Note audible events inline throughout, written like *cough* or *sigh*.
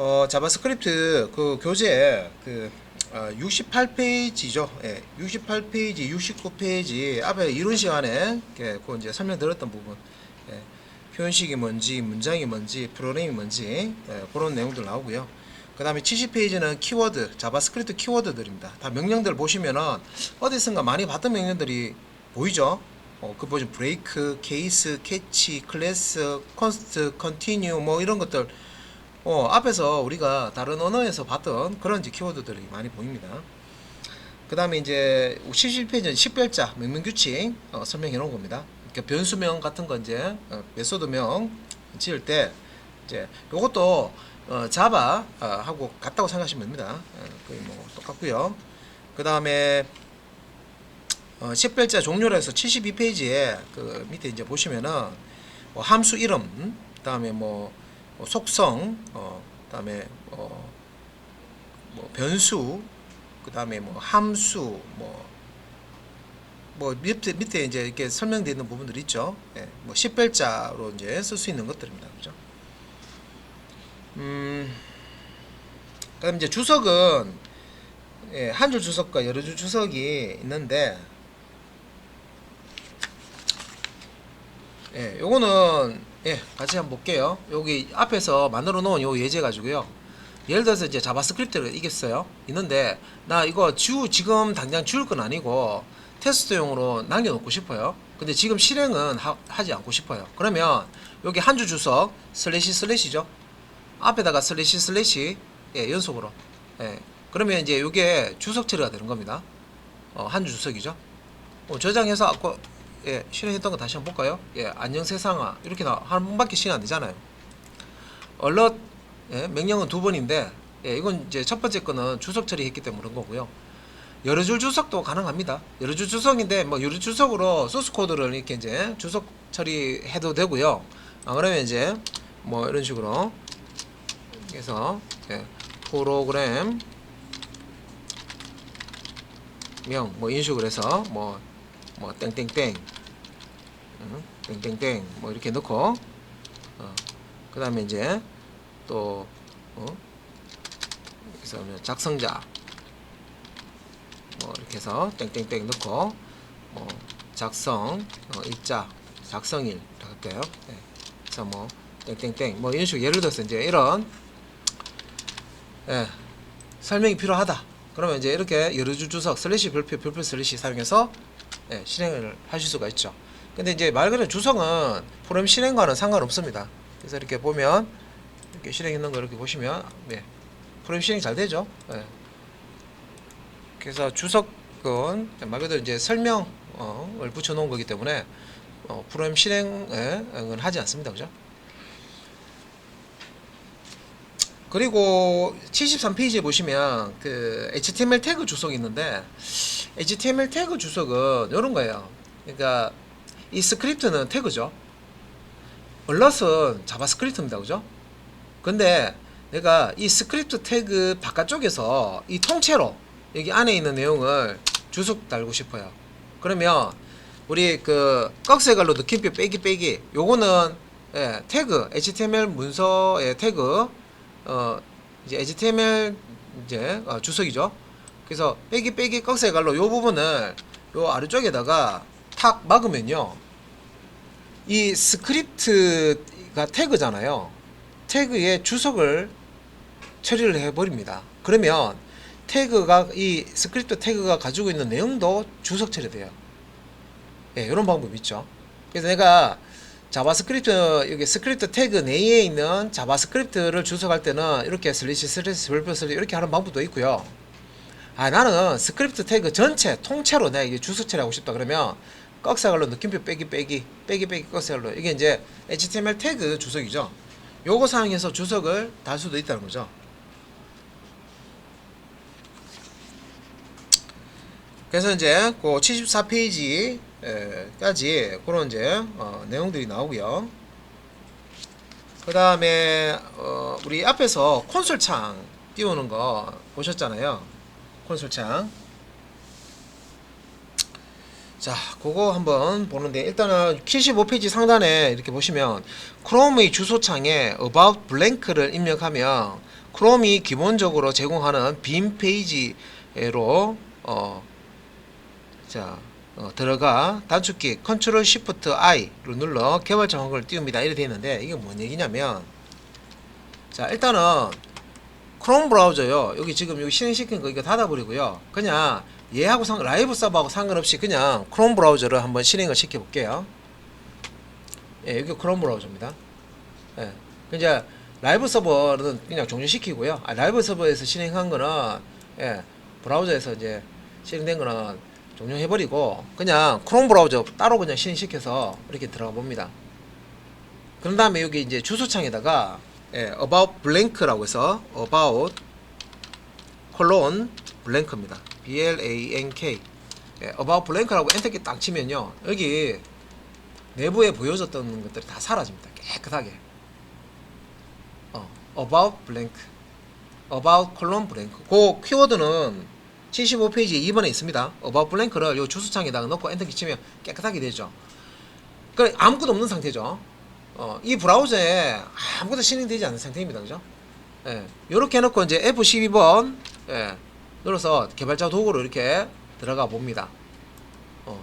어, 자바스크립트 그 교재 그 어, 68페이지죠. 예, 68페이지, 69페이지 앞에 이론 시간에 예, 그 이제 설명드렸던 부분. 예, 표현식이 뭔지, 문장이 뭔지, 프로그램이 뭔지 예, 그런 내용들 나오고요. 그 다음에 70페이지는 키워드, 자바스크립트 키워드들입니다. 다 명령들 보시면은 어디선가 많이 봤던 명령들이 보이죠? 어, 그 보시면 브레이크, 케이스, 캐치, 클래스, 컨스트, 컨티뉴 뭐 이런 것들 어, 앞에서 우리가 다른 언어에서 봤던 그런 이제 키워드들이 많이 보입니다. 그 다음에 이제 71페이지는 식별자, 명명규칙 어, 설명해 놓은 겁니다. 그러니까 변수명 같은 거 이제 어, 메소드명 지을 때 이제 요것도 어, 자바 어, 하고 같다고 생각하시면 됩니다. 어, 거의 뭐 똑같고요. 그 다음에 어, 식별자 종료로 해서 72페이지에 그 밑에 이제 보시면은 뭐 함수 이름, 음? 그다음에 뭐, 뭐 속성, 어, 그다음에 어, 뭐 변수, 그다음에 뭐 함수, 뭐, 뭐 밑에 밑에 이제 이렇게 설명되어 있는 부분들 있죠. 예, 뭐 식별자로 이제 쓸 수 있는 것들입니다, 그죠? 음, 그다음 이제 주석은 예, 한 줄 주석과 여러 줄 주석이 있는데 예, 요거는 예, 같이 한번 볼게요. 여기 앞에서 만들어 놓은 요 예제 가지고요. 예를 들어서 이제 자바스크립트를 이겼어요. 있는데 나 이거 지우 지금 당장 지울 건 아니고 테스트용으로 남겨 놓고 싶어요. 근데 지금 실행은 하, 지 않고 싶어요. 그러면 여기 한줄 주석 슬래시 슬래시죠. 앞에다가 슬래시 슬래시 예, 연속으로. 예. 그러면 이제 이게 주석 처리가 되는 겁니다. 어, 한줄 주석이죠. 어, 저장해서 예, 실행했던 거 다시 한번 볼까요? 예, 안녕 세상아 이렇게 나한 번밖에 실행 안 되잖아요. 얼럿 예, 명령은 두 번인데 예, 이건 이제 첫 번째 거는 주석 처리했기 때문에 그런 거고요. 여러 줄 주석도 가능합니다. 여러 줄 주석인데 뭐 여러 주석으로 소스 코드를 이렇게 이제 주석 처리해도 되고요. 아, 그러면 이제 뭐 이런 식으로 해서 예, 프로그램 명뭐 이런 식으로 해서 뭐뭐 땡땡땡 응? 땡땡땡 뭐 이렇게 넣고 어, 그 다음에 이제 또 어? 하면 작성자 뭐 이렇게 해서 땡땡땡 넣고 뭐 작성 어, 일자 작성일 이렇게 할게요 네. 그래서 뭐 땡땡땡 뭐 이런 식으로 예를 들어서 이제 이런 예, 설명이 필요하다 그러면 이제 이렇게 여러 줄 주석 슬래시 별표 별표 슬래시 사용해서 예, 실행을 하실 수가 있죠. 근데 이제 말 그대로 주성은 프로그램 실행과는 상관없습니다. 그래서 이렇게 보면 이렇게 실행했는 거 이렇게 보시면 예, 프로그램 실행 잘 되죠. 예. 그래서 주석은 말 그대로 이제 설명을 붙여놓은 거기 때문에 어, 프로그램 실행은 하지 않습니다. 그죠? 그리고 73페이지에 보시면 그 HTML 태그 주석이 있는데 HTML 태그 주석은 이런 거예요. 그러니까 이 스크립트는 태그죠. 얼럿은 자바스크립트입니다. 그죠? 근데 내가 이 스크립트 태그 바깥쪽에서 이 통째로 여기 안에 있는 내용을 주석 달고 싶어요. 그러면 우리 그 꺽쇠갈로 느낌표 빼기 빼기 요거는 예, 태그 HTML 문서의 태그 어 이제 HTML 이제 어, 주석이죠. 그래서 빼기 빼기 꺽쇠 갈로 요 부분을 요 아래쪽에다가 탁 막으면요. 이 스크립트가 태그잖아요. 태그에 주석을 처리를 해 버립니다. 그러면 태그가 이 스크립트 태그가 가지고 있는 내용도 주석 처리돼요. 예, 이런 방법이 있죠. 그래서 내가 자바스크립트 여기 스크립트 태그 내에 있는 자바스크립트를 주석할 때는 이렇게 슬래시 슬래시 별표 슬래시 이렇게 하는 방법도 있고요. 아 나는 스크립트 태그 전체 통째로 내가 이게 주석 처리하고 싶다 그러면 꺽쇠갈로 느낌표 빼기 빼기 빼기 빼기 꺽쇠갈로 이게 이제 HTML 태그 주석이죠. 요거 사용해서 주석을 달 수도 있다는 거죠. 그래서 이제 그 74페이지까지 그런 이제 어, 내용들이 나오고요. 그 다음에 어, 우리 앞에서 콘솔 창 띄우는 거 보셨잖아요. 콘솔 창. 자, 그거 한번 보는데 일단은 75페이지 상단에 이렇게 보시면 크롬의 주소창에 about blank를 입력하면 크롬이 기본적으로 제공하는 빈 페이지로 어, 자, 어, 들어가 단축키 Ctrl Shift I로 눌러 개발자 한글을 띄웁니다. 이렇게 되어 있는데 이게 뭔 얘기냐면 자, 일단은 크롬 브라우저요. 여기 지금 여기 실행시킨 거 이거 닫아버리고요. 그냥 얘하고 상 라이브 서버하고 상관없이 그냥 크롬 브라우저를 한번 실행을 시켜 볼게요. 예, 여기 크롬 브라우저입니다. 예. 이제 라이브 서버는 그냥 종료시키고요. 아, 라이브 서버에서 실행한 거는 예, 브라우저에서 이제 실행된 거는 종료해버리고 그냥 크롬 브라우저 따로 그냥 실행시켜서 이렇게 들어가 봅니다. 그런 다음에 여기 이제 주소창에다가 예, about blank라고 해서 about 콜론 blank입니다. B L A N K 예, about blank라고 엔터키 딱 치면요 여기 내부에 보여졌던 것들이 다 사라집니다. 깨끗하게. 어, about blank, about colon blank. 그 키워드는 75페이지 2번에 있습니다. about blank를 요 주소창에다가 넣고 엔터키 치면 깨끗하게 되죠. 그 아무것도 없는 상태죠. 어, 이 브라우저에 아무것도 실행되지 않는 상태입니다. 그죠? 예. 요렇게 해놓고 이제 F12번, 예. 눌러서 개발자 도구로 이렇게 들어가 봅니다. 어.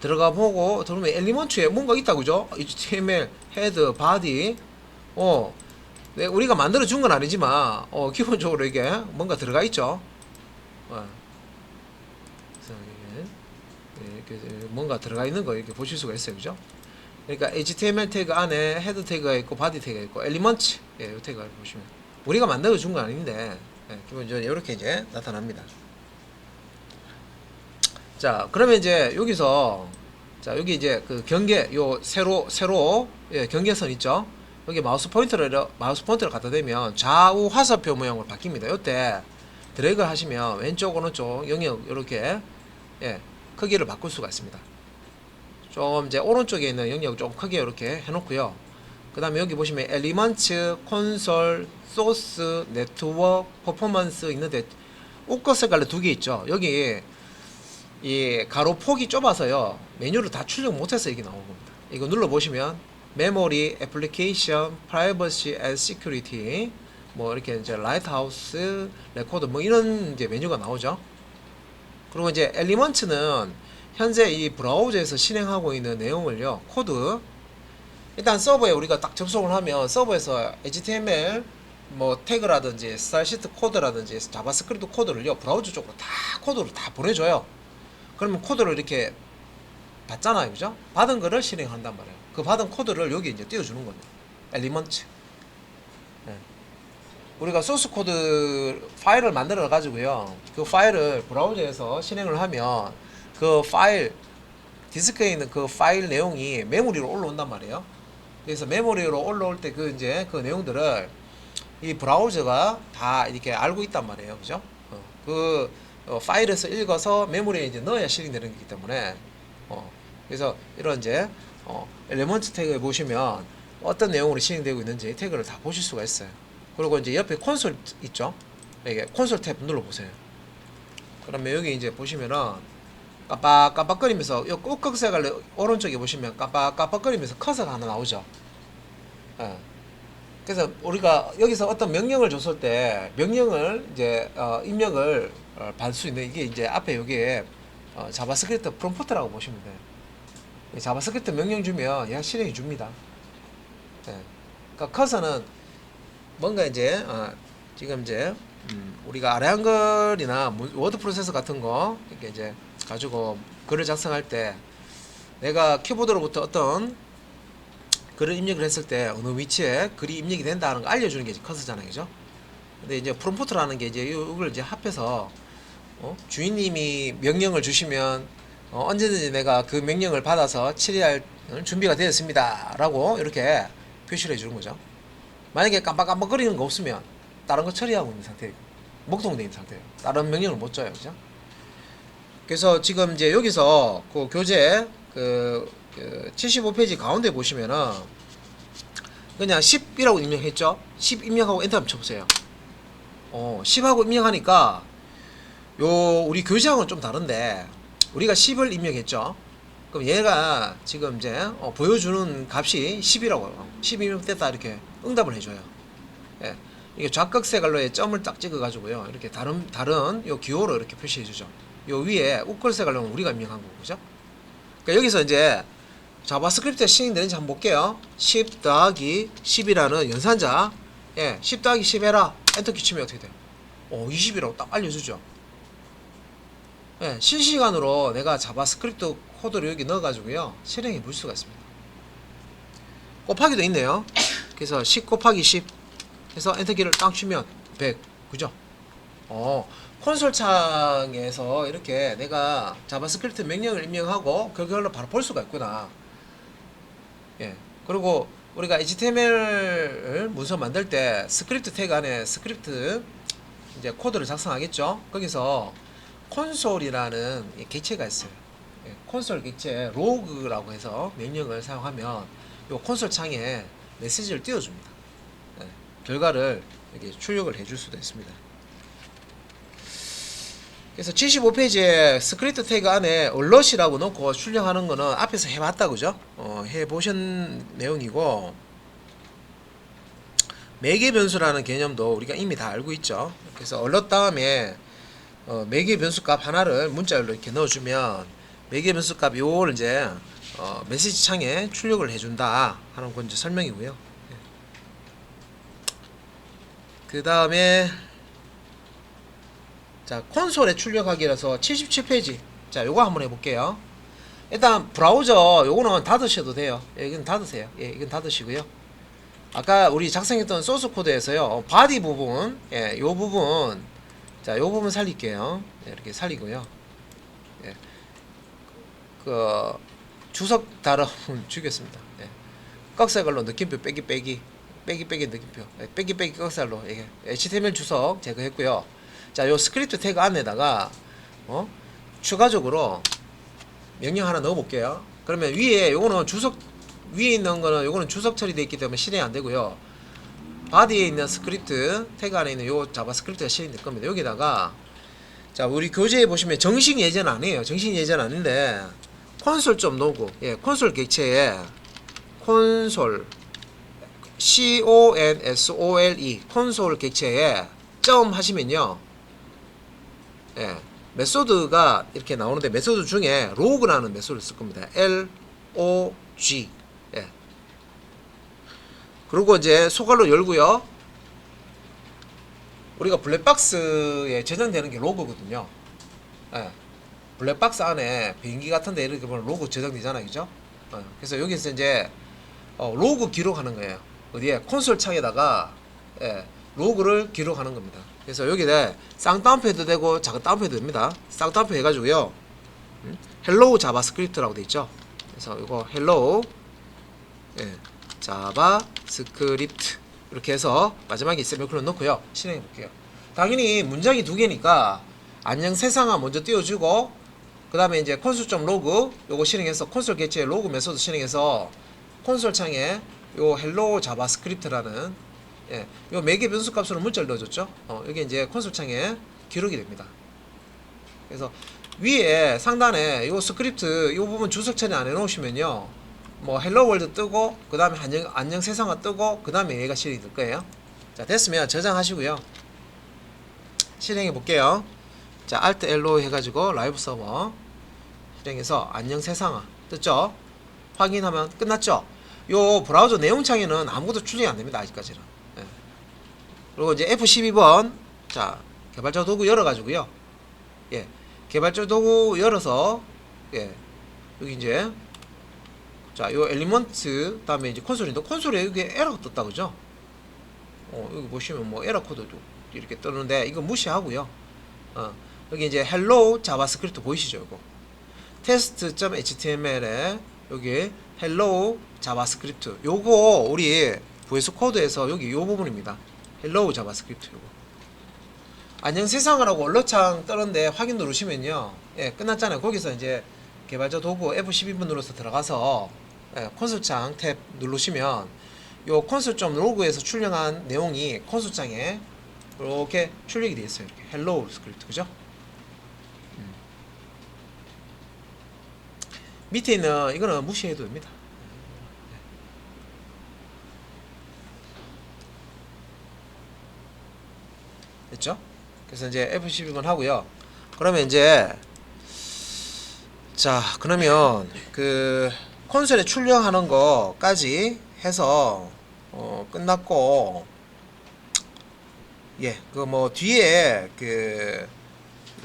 들어가 보고, 들어오면 엘리먼트에 뭔가 있다. 그죠? HTML, 헤드, 바디, 어. 네, 우리가 만들어 준 건 아니지만, 어, 기본적으로 이게 뭔가 들어가 있죠. 어. 이렇게 뭔가 들어가 있는 거 이렇게 보실 수가 있어요. 그죠? 그러니까 HTML 태그 안에 헤드 태그가 있고 바디 태그가 있고 엘리먼트 예, 이 태그를 보시면 우리가 만들어 준 건 아닌데 예, 기본적으로 이렇게 이제 나타납니다. 자, 그러면 이제 여기서 자 여기 이제 그 경계 요 세로 세로 예, 경계선 있죠. 여기 마우스 포인터를 이러- 마우스 포인터를 갖다 대면 좌우 화살표 모양으로 바뀝니다. 이때 드래그 하시면 왼쪽 오른쪽 영역 이렇게 예, 크기를 바꿀 수가 있습니다. 좀 이제 오른쪽에 있는 영역 좀 크게 이렇게 해놓고요. 그 다음에 여기 보시면 엘리먼트, 콘솔, 소스, 네트워크, 퍼포먼스 있는데 옷것 색깔로 두 개 있죠. 여기 이 가로 폭이 좁아서요. 메뉴를 다 출력 못해서 이게 나온 겁니다. 이거 눌러 보시면 메모리, 애플리케이션, 프라이버시 앤 시큐리티 뭐 이렇게 이제 라이트하우스, 레코드 뭐 이런 이제 메뉴가 나오죠. 그리고 이제 엘리먼트는 현재 이 브라우저에서 실행하고 있는 내용을요 코드 일단 서버에 우리가 딱 접속을 하면 서버에서 HTML 뭐 태그라든지 스타일 시트 코드라든지 자바스크립트 코드를요 브라우저 쪽으로 다 코드를 다 보내줘요. 그러면 코드를 이렇게 받잖아요 그죠? 받은 거를 실행한단 말이에요. 그 받은 코드를 여기 이제 띄워주는 거예요 엘리먼트 예. 우리가 소스 코드 파일을 만들어 가지고요 그 파일을 브라우저에서 실행을 하면 그 파일 디스크에 있는 그 파일 내용이 메모리로 올라온단 말이에요. 그래서 메모리로 올라올 때 그 이제 그 내용들을 이 브라우저가 다 이렇게 알고 있단 말이에요. 그죠? 어, 그 어, 파일에서 읽어서 메모리에 이제 넣어야 실행되는 거기 때문에 어, 그래서 이런 이제 어, 엘리먼트 태그에 보시면 어떤 내용으로 실행되고 있는지 태그를 다 보실 수가 있어요. 그리고 이제 옆에 콘솔 있죠? 이게 콘솔 탭 눌러 보세요. 그러면 여기 이제 보시면은 깜빡깜빡거리면서 요 꼭꼭색을 오른쪽에 보시면 깜빡깜빡거리면서 커서가 하나 나오죠. 예. 그래서 우리가 여기서 어떤 명령을 줬을 때 명령을 이제 어, 입력을 어, 받을 수 있는 이게 이제 앞에 여기에 어, 자바스크립트 프롬프트라고 보시면 돼요. 이 자바스크립트 명령 주면 얘가 실행해 줍니다. 예. 그러니까 커서는 뭔가 이제 어, 지금 이제 음, 우리가 아래 한글이나 무- 워드 프로세서 같은 거 이렇게 이제 가지고 글을 작성할 때 내가 키보드로부터 어떤 글을 입력을 했을 때 어느 위치에 글이 입력이 된다는 거 알려주는 게 커서잖아요, 그죠? 근데 이제 프롬프트라는 게 이제 이걸 이제 합해서 어? 주인님이 명령을 주시면 어, 언제든지 내가 그 명령을 받아서 처리할 어, 준비가 되었습니다라고 이렇게 표시를 해주는 거죠. 만약에 깜빡깜빡거리는 거 없으면 다른 거 처리하고 있는 상태이고 목동돼 있는 상태예요. 다른 명령을 못 줘요, 그죠? 그래서 지금 이제 여기서 그 교재 그, 그 75페이지 가운데 보시면은 그냥 10이라고 입력했죠? 10 입력하고 엔터 한번 쳐보세요. 어, 10하고 입력하니까 요 우리 교재하고는 좀 다른데 우리가 10을 입력했죠. 그럼 얘가 지금 이제 어, 보여주는 값이 10이라고 10 입력됐다 이렇게 응답을 해줘요. 예. 이게 좌극 색깔로에 점을 딱 찍어가지고요. 이렇게 다른 다른 요 기호로 이렇게 표시해주죠. 요 위에 우클 색깔로는 우리가 입력한 거고 그죠? 그러니까 여기서 이제 자바스크립트에 시행되는지 한번 볼게요. 10 더하기 10이라는 연산자, 예, 10 더하기 10 해라. 엔터키 치면 어떻게 돼요? 어, 20이라고 딱 알려주죠. 예, 실시간으로 내가 자바스크립트 코드를 여기 넣어가지고요 실행해 볼 수가 있습니다. 곱하기도 있네요. 그래서 10 곱하기 10 해서 엔터키를 딱 치면 100 그죠? 어 콘솔 창에서 이렇게 내가 자바스크립트 명령을 입력하고 그걸로 바로 볼 수가 있구나. 예 그리고 우리가 HTML 문서 만들 때 스크립트 태그 안에 스크립트 이제 코드를 작성하겠죠. 거기서 콘솔이라는 이 객체가 있어요. 예, 콘솔 객체 로그라고 해서 명령을 사용하면 요 콘솔 창에 메시지를 띄워줍니다. 예, 결과를 이렇게 출력을 해줄 수도 있습니다. 그래서 75페이지에 스크립트 태그 안에 얼럿이라고 놓고 출력하는 거는 앞에서 해봤다 그죠? 어, 해보신 내용이고 매개 변수라는 개념도 우리가 이미 다 알고 있죠. 그래서 얼럿 다음에 어, 매개 변수 값 하나를 문자열로 이렇게 넣어주면 매개 변수 값 요걸 이제 어, 메시지 창에 출력을 해준다 하는 건 이제 설명이고요. 그 다음에 자 콘솔에 출력하기라서 77페이지 자 요거 한번 해볼게요. 일단 브라우저 요거는 닫으셔도 돼요. 예, 이건 닫으세요. 예, 이건 닫으시고요. 아까 우리 작성했던 소스 코드에서요 어, 바디 부분 예, 요 부분 자, 요 부분 살릴게요. 네, 이렇게 살리고요. 예. 그 주석 달아 주겠습니다. *laughs* 예. 꺽쇠걸로 느낌표 빼기 빼기 빼기 빼기 느낌표 예, 빼기 빼기 꺽쇠로 이게 HTML 주석 제거했고요. 자, 요 스크립트 태그 안에다가 어? 추가적으로 명령 하나 넣어 볼게요. 그러면 위에 요거는 주석 위에 있는 거는 요거는 주석 처리되어 있기 때문에 실행 안 되고요. 바디에 있는 스크립트 태그 안에 있는 요 자바스크립트가 실행될 겁니다. 여기다가 자 우리 교재에 보시면 정식 예제는 아니에요. 정식 예제는 아닌데 콘솔 좀 놓고 예 콘솔 객체에 콘솔 C O N S O L E 콘솔 객체에 점 하시면요 예 메소드가 이렇게 나오는데 메소드 중에 로그라는 메소드를 쓸 겁니다. L O G 예 그리고 이제 소갈로 열고요. 우리가 블랙박스에 저장되는 게 로고거든요. 예. 블랙박스 안에 비행기 같은데 이렇게 보면 로고 저장되잖아요, 그죠? 어, 그래서 여기서 이제 어, 로고 기록하는 거예요. 어디에 콘솔 창에다가 예, 로고를 기록하는 겁니다. 그래서 여기에 쌍따옴표도 되고 작은 따옴표도 됩니다. 쌍따옴표 해가지고요. 음? 헬로우 자바스크립트라고 돼 있죠. 그래서 이거 헬로우 예, 자바스크립트 이렇게 해서 마지막에 세미콜론 넣고요. 실행해 볼게요. 당연히 문장이 두 개니까 안녕 세상아 먼저 띄워주고 그 다음에 이제 콘솔 로그 요거 실행해서 콘솔 개체 로그 메소드 실행해서 콘솔 창에 요 헬로 자바스크립트라는 예, 요 매개 변수 값으로 문자를 넣어줬죠. 어, 이게 이제 콘솔 창에 기록이 됩니다. 그래서 위에 상단에 요 스크립트 요 부분 주석 처리 안 해놓으시면요. 뭐 헬로 월드 뜨고 그 다음에 안녕, 안녕 세상아 뜨고 그 다음에 얘가 실행이 될 거예요. 자 됐으면 저장하시고요. 실행해 볼게요. 자 Alt L로 해가지고 라이브 서버 실행해서 안녕 세상아 떴죠? 확인하면 끝났죠? 요 브라우저 내용창에는 아무것도 출력이 안 됩니다 아직까지는. 예. 그리고 이제 F12번 자 개발자 도구 열어가지고요. 예 개발자 도구 열어서 예 여기 이제 자, 요 엘리먼트 다음에 이제 콘솔인데 콘솔에 여기 에러가 떴다 그죠? 어, 여기 보시면 뭐 에러 코드도 이렇게 뜨는데 이거 무시하고요. 어, 여기 이제 헬로 자바스크립트 보이시죠, 이거? test.html에 여기 헬로 자바스크립트 요거 우리 VS 코드에서 여기 요 부분입니다. 헬로 자바스크립트 요거. 안녕 세상을 하고 언로창 뜨는데 확인 누르시면요. 예, 끝났잖아요. 거기서 이제 개발자 도구 F12번 눌러서 들어가서 예, 콘솔창 탭 누르시면 요 콘솔.점 로그에서 출력한 내용이 콘솔창에 이렇게 출력이 되어 있어요. 이렇게 헬로우 스크립트 그죠? 밑에 있는 이거는 무시해도 됩니다. 됐죠? 그래서 이제 F12번 하고요. 그러면 이제 자 그러면 그 콘솔에 출력하는 거까지 해서 어, 끝났고 예 그 뭐 뒤에 그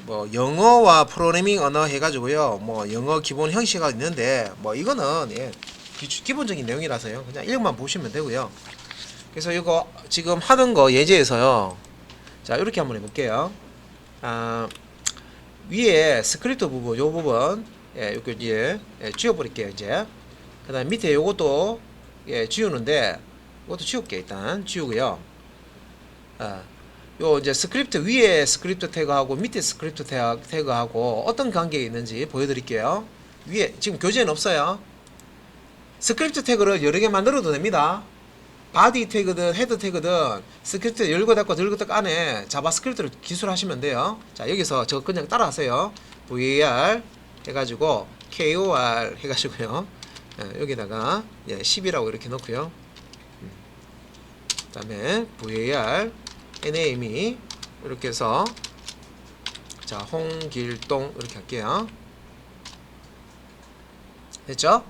뭐 영어와 프로그래밍 언어 해가지고요. 뭐 영어 기본 형식이 있는데 뭐 이거는 예 기, 기본적인 내용이라서요. 그냥 읽만 보시면 되고요. 그래서 이거 지금 하는 거 예제에서요. 자 이렇게 한번 해볼게요. 아 위에 스크립트 부분 요 부분 예 요거 이제 예, 지워버릴게요 이제. 그 다음 밑에 요것도 예 지우는데 이것도 지울게 일단. 지우고요. 아, 요 이제 스크립트 위에 스크립트 태그하고 밑에 스크립트 태그- 태그하고 어떤 관계가 있는지 보여드릴게요 위에 지금 교재는 없어요 스크립트 태그를 여러 개 만들어도 됩니다 바디 태그든 헤드 태그든 스크립트 열고 닫고 들고 닫고 안에 자바스크립트를 기술하시면 돼요. 자 여기서 저 그냥 따라하세요. var 해가지고 kor 해가지고요. 예, 여기다가 예, 10이라고 이렇게 넣고요. 음. 그다음에 var name 이렇게 해서 자 홍길동 이렇게 할게요. 됐죠?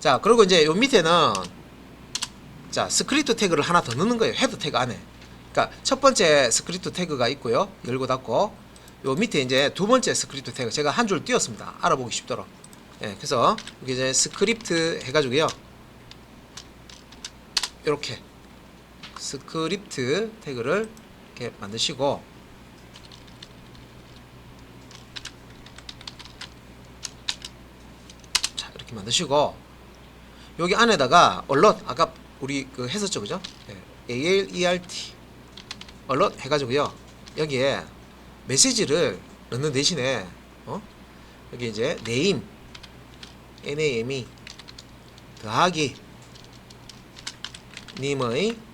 자 그리고 이제 요 밑에는 자 스크립트 태그를 하나 더 넣는 거예요. 헤드 태그 안에. 그러니까 첫 번째 스크립트 태그가 있고요. 열고 닫고 요 밑에 이제 두 번째 스크립트 태그 제가 한 줄 띄웠습니다. 알아보기 쉽도록. 예 그래서 여기 이제 스크립트 해가지고요. 이렇게 스크립트 태그를 이렇게 만드시고 자 이렇게 만드시고 여기 안에다가 얼럿 아까 우리 그 했었죠 그죠? 예. ALERT 얼럿 해가지고요 여기에 메시지를 넣는 대신에 어? 여기 이제 name NAME 더하기 님의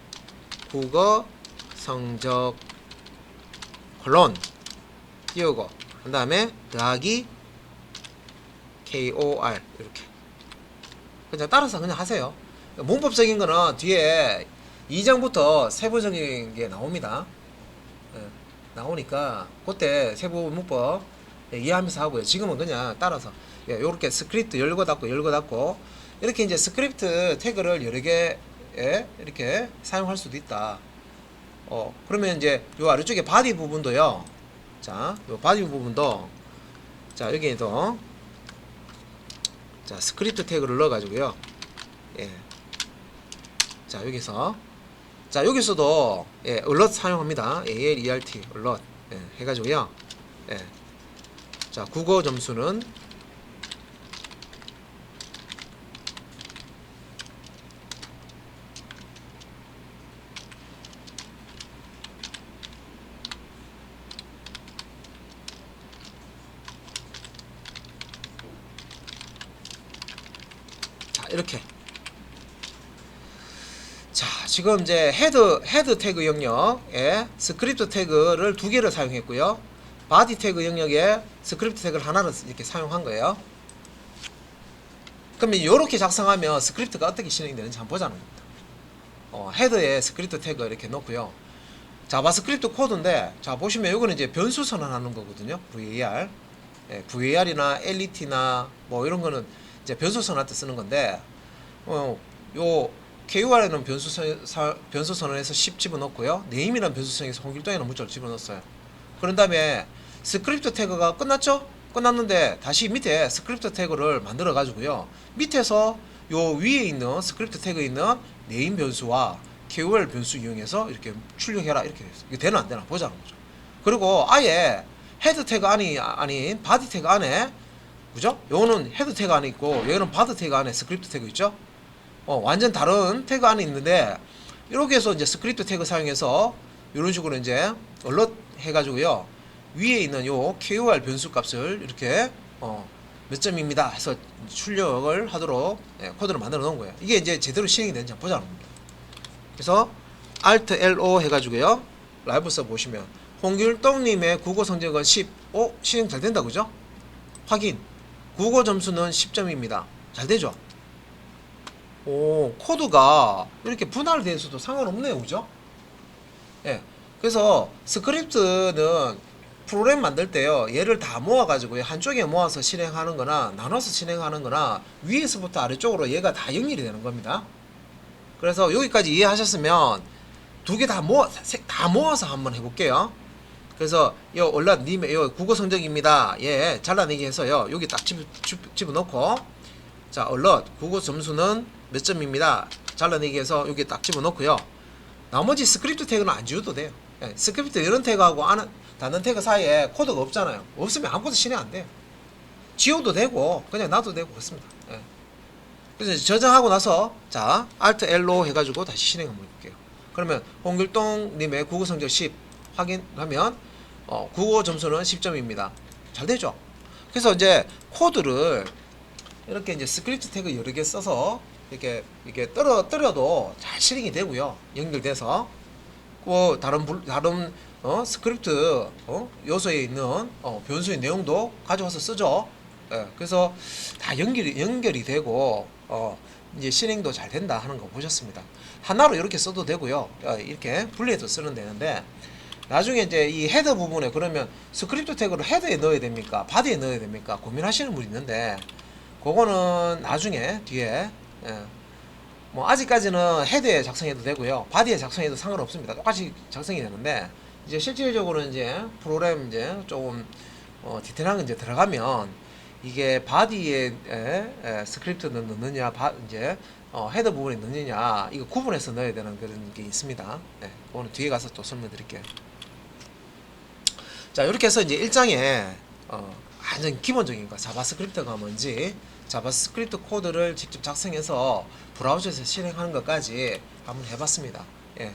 국어 성적 콜론 띄우고 그 다음에 더하기 KOR 이렇게 그냥 따라서 그냥 하세요. 문법적인 거는 뒤에 2장부터 세부적인 게 나옵니다. 예, 나오니까 그때 세부 문법 예, 이해하면서 하고요. 지금은 그냥 따라서 예, 요렇게 스크립트 열고 닫고 열고 닫고 이렇게 이제 스크립트 태그를 여러 개 예, 이렇게 사용할 수도 있다. 어 그러면 이제 요 아래쪽에 바디 부분도요. 자, 요 바디 부분도 자 여기에도 자 스크립트 태그를 넣어 가지고요 예. 자 여기서 자 여기서도 예, 얼럿 사용합니다 ALERT 얼럿 예, 해 가지고요 예. 자 국어 점수는 자 이렇게 자 지금 이제 헤드 헤드 태그 영역에 스크립트 태그를 두 개를 사용했고요. 바디 태그 영역에 스크립트 태그를 하나를 이렇게 사용한 거예요. 그러면 이렇게 작성하면 스크립트가 어떻게 실행되는지 한번 보자는 겁니다. 어, 헤드에 스크립트 태그 이렇게 놓고요. 자바스크립트 코드인데 자 보시면 이거는 이제 변수 선언하는 거거든요. Var 예, var이나 let나 뭐 이런 거는 이제 변수 선언할 때 쓰는 건데 어, 요 KUR에는 변수 선, 사, 변수 선언해서 10 집어넣고요. 네임이라는 변수 선언해서 홍길동이라는 문자를 집어넣었어요. 그런 다음에 스크립트 태그가 끝났죠? 끝났는데 다시 밑에 스크립트 태그를 만들어 가지고요. 밑에서 요 위에 있는 스크립트 태그에 있는 네임 변수와 KUR 변수 이용해서 이렇게 출력해라 이렇게 됐어요. 이게 되나 안 되나 보자는 거죠. 그리고 아예 헤드 태그 안이 아닌 바디 태그 안에 그죠? 요거는 헤드 태그 안에 있고 여기는 바디 태그 안에 스크립트 태그 있죠? 어, 완전 다른 태그 안에 있는데 이렇게 해서 이제 스크립트 태그 사용해서 이런 식으로 이제 얼럿 해가지고요 위에 있는 요 KOR 변수 값을 이렇게 어, 몇 점입니다 해서 출력을 하도록 예, 코드를 만들어 놓은 거예요 이게 이제 제대로 실행이 되는지 한번 겁니다 그래서 Alt LO 해가지고요 라이브 써 보시면 홍길동님의 국어 성적은 10 어? 실행 잘 된다 그죠? 확인 국어 점수는 10점입니다. 잘 되죠? 오, 코드가 이렇게 분할돼서도 상관없네요. 그죠? 예. 그래서 스크립트는 프로그램 만들 때요. 얘를 다 모아 가지고 한쪽에 모아서 실행하는 거나 나눠서 실행하는 거나 위에서부터 아래쪽으로 얘가 다 연결이 되는 겁니다. 그래서 여기까지 이해하셨으면 두 개 다 모아, 세- 다 모아서 한번 해 볼게요. 그래서 요 올라 님의 요 국어 성적입니다. 예, 잘라내기 해서요. 여기 딱 집, 집, 집어넣고 자, 얼럿 국어 점수는 몇 점입니다. 잘라내기 해서 여기 딱 집어넣고요. 나머지 스크립트 태그는 안 지워도 돼요. 예, 스크립트 이런 태그하고 다른 태그 사이에 코드가 없잖아요. 없으면 아무것도 실행 안 돼요. 지워도 되고 그냥 놔도 되고 그렇습니다. 예. 그래서 저장하고 나서 자 Alt L로 해가지고 다시 실행 한번 해볼게요. 그러면 홍길동님의 국어 성적 10 확인하면 어, 국어 점수는 10점입니다. 잘 되죠? 그래서 이제 코드를 이렇게 이제 스크립트 태그 여러 개 써서 이렇게 이렇게 떨어 떨어도 잘 실행이 되고요. 연결돼서 그 다른 불- 다른 어, 스크립트 어, 요소에 있는 어, 변수의 내용도 가져와서 쓰죠. 예, 그래서 다 연결이 연결이 되고 어, 이제 실행도 잘 된다 하는 거 보셨습니다. 하나로 이렇게 써도 되고요. 어, 이렇게 분리해서 쓰면 되는데 나중에 이제 이 헤더 부분에 그러면 스크립트 태그를 헤더에 넣어야 됩니까? 바디에 넣어야 됩니까? 고민하시는 분이 있는데 그거는 나중에 뒤에 예. 뭐 아직까지는 헤드에 작성해도 되고요. 바디에 작성해도 상관없습니다. 똑같이 작성이 되는데 이제 실질적으로 이제 프로그램 이제 조금 어, 디테일한 거 이제 들어가면 이게 바디에 에, 에, 스크립트는 넣느냐, 바, 이제 어, 헤더 부분에 넣느냐 이거 구분해서 넣어야 되는 그런 게 있습니다. 네, 오늘 뒤에 가서 또 설명드릴게요. 자 이렇게 해서 이제 일장에 어, 완전 기본적인 거 자바스크립트가 뭔지 자바스크립트 코드를 직접 작성해서 브라우저에서 실행하는 것까지 한번 해봤습니다. 예,